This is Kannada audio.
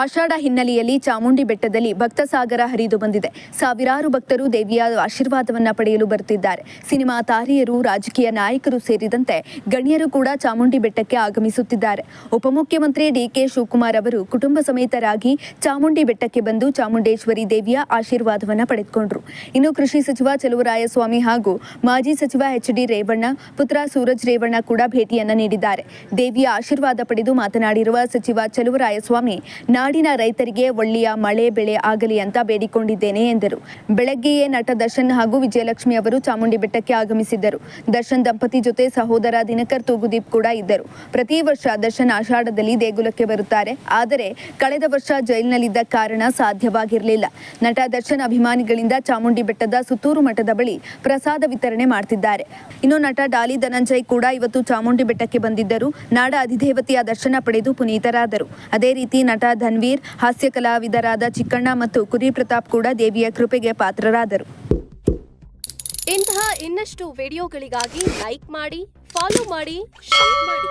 ಆಷಾಢ ಹಿನ್ನೆಲೆಯಲ್ಲಿ ಚಾಮುಂಡಿ ಬೆಟ್ಟದಲ್ಲಿ ಭಕ್ತ ಸಾಗರ ಹರಿದು ಬಂದಿದೆ. ಸಾವಿರಾರು ಭಕ್ತರು ದೇವಿಯ ಆಶೀರ್ವಾದವನ್ನ ಪಡೆಯಲು ಬರುತ್ತಿದ್ದಾರೆ ಸಿನಿಮಾ ತಾರೆಯರು, ರಾಜಕೀಯ ನಾಯಕರು ಸೇರಿದಂತೆ ಗಣ್ಯರು ಕೂಡ ಚಾಮುಂಡಿ ಬೆಟ್ಟಕ್ಕೆ ಆಗಮಿಸುತ್ತಿದ್ದಾರೆ. ಉಪಮುಖ್ಯಮಂತ್ರಿ ಡಿಕೆ ಶಿವಕುಮಾರ್ ಅವರು ಕುಟುಂಬ ಸಮೇತರಾಗಿ ಚಾಮುಂಡಿ ಬೆಟ್ಟಕ್ಕೆ ಬಂದು ಚಾಮುಂಡೇಶ್ವರಿ ದೇವಿಯ ಆಶೀರ್ವಾದವನ್ನ ಪಡೆದುಕೊಂಡರು. ಇನ್ನು ಕೃಷಿ ಸಚಿವ ಚಲುವರಾಯಸ್ವಾಮಿ ಹಾಗೂ ಮಾಜಿ ಸಚಿವ ಎಚ್ ಡಿ ರೇವಣ್ಣ, ಪುತ್ರ ಸೂರಜ್ ರೇವಣ್ಣ ಕೂಡ ಭೇಟಿಯನ್ನ ನೀಡಿದ್ದಾರೆ. ದೇವಿಯ ಆಶೀರ್ವಾದ ಪಡೆದು ಮಾತನಾಡಿರುವ ಸಚಿವ ಚಲುವರಾಯಸ್ವಾಮಿ ನಾಡಿನ ರೈತರಿಗೆ ಒಳ್ಳೆಯ ಮಳೆ, ಬೆಳೆ ಆಗಲಿ ಅಂತ ಬೇಡಿಕೊಂಡಿದ್ದೇನೆ ಎಂದರು. ಬೆಳಗ್ಗೆಯೇ ನಟ ದರ್ಶನ್ ಹಾಗೂ ವಿಜಯಲಕ್ಷ್ಮಿ ಅವರು ಚಾಮುಂಡಿ ಬೆಟ್ಟಕ್ಕೆ ಆಗಮಿಸಿದ್ದರು. ದರ್ಶನ್ ದಂಪತಿ ಜೊತೆ ಸಹೋದರ ದಿನಕರ್ ತೂಗುದೀಪ್ ಕೂಡ ಇದ್ದರು. ಪ್ರತಿ ವರ್ಷ ದರ್ಶನ್ ಆಷಾಢದಲ್ಲಿ ದೇಗುಲಕ್ಕೆ ಬರುತ್ತಾರೆ. ಆದರೆ ಕಳೆದ ವರ್ಷ ಜೈಲಿನಲ್ಲಿದ್ದ ಕಾರಣ ಸಾಧ್ಯವಾಗಿರಲಿಲ್ಲ. ನಟ ದರ್ಶನ್ ಅಭಿಮಾನಿಗಳಿಂದ ಚಾಮುಂಡಿ ಬೆಟ್ಟದ ಸುತ್ತೂರು ಮಠದ ಬಳಿ ಪ್ರಸಾದ ವಿತರಣೆ ಮಾಡ್ತಿದ್ದಾರೆ. ಇನ್ನು ನಟ ಡಾಲಿ ಧನಂಜಯ್ ಕೂಡ ಇವತ್ತು ಚಾಮುಂಡಿ ಬೆಟ್ಟಕ್ಕೆ ಬಂದಿದ್ದರು. ನಾಡ ಅಧಿದೇವತೆಯ ದರ್ಶನ ಪಡೆದು ಪುನೀತರಾದರು. ಅದೇ ರೀತಿ ನಟ ಧನ್ವೀರ್ ಹಾಸ್ಯ ಕಲಾವಿದರಾದ ಚಿಕ್ಕಣ್ಣ ಮತ್ತು ಕುರಿ ಪ್ರತಾಪ್ ಕೂಡ ದೇವಿಯ ಕೃಪೆಗೆ ಪಾತ್ರರಾದರು. ಇಂತಹ ಇನ್ನಷ್ಟು ವಿಡಿಯೋಗಳಿಗಾಗಿ ಲೈಕ್ ಮಾಡಿ, ಫಾಲೋ ಮಾಡಿ, ಶೇರ್ ಮಾಡಿ.